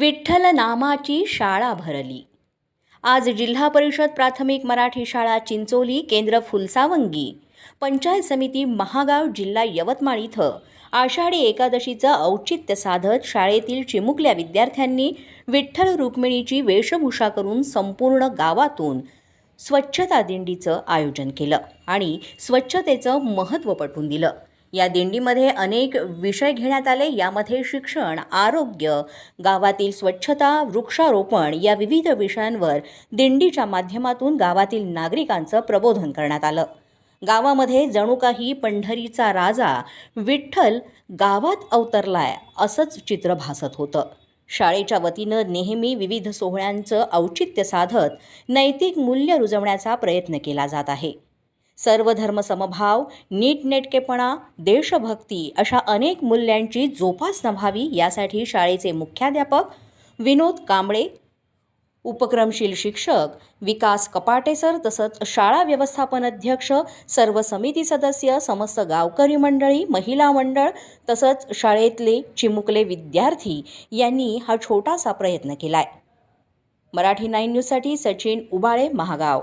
विठ्ठल नामाची शाळा भरली. आज जिल्हा परिषद प्राथमिक मराठी शाळा चिंचोली केंद्र फुलसावंगी पंचायत समिती महागाव जिल्हा यवतमाळ इथं आषाढी एकादशीचं औचित्य साधत शाळेतील चिमुकल्या विद्यार्थ्यांनी विठ्ठल रुक्मिणीची वेशभूषा करून संपूर्ण गावातून स्वच्छता दिंडीचं आयोजन केलं आणि स्वच्छतेचं महत्त्व पटवून दिलं. या दिंडीमध्ये अनेक विषय घेण्यात आले. यामध्ये शिक्षण आरोग्य गावातील स्वच्छता वृक्षारोपण या विविध विषयांवर दिंडीच्या माध्यमातून गावातील नागरिकांचं प्रबोधन करण्यात आलं. गावामध्ये जणू काही पंढरीचा राजा विठ्ठल गावात अवतरलाय असंच चित्र भासत होतं. शाळेच्या वतीनं नेहमी विविध सोहळ्यांचं औचित्य साधत नैतिक मूल्य रुजवण्याचा प्रयत्न केला जात आहे. सर्व धर्म समभाव नीटनेटकेपणा देशभक्ती अशा अनेक मूल्यांची जोपासना व्हावी यासाठी शाळेचे मुख्याध्यापक विनोद कांबळे उपक्रमशील शिक्षक विकास कपाटे सर तसंच शाळा व्यवस्थापन अध्यक्ष सर्व समिती सदस्य समस्त गावकरी मंडळी महिला मंडळ तसंच शाळेतले चिमुकले विद्यार्थी यांनी हा छोटासा प्रयत्न केला आहे मराठी नाईन न्यूजसाठी सचिन उबाळे महागाव.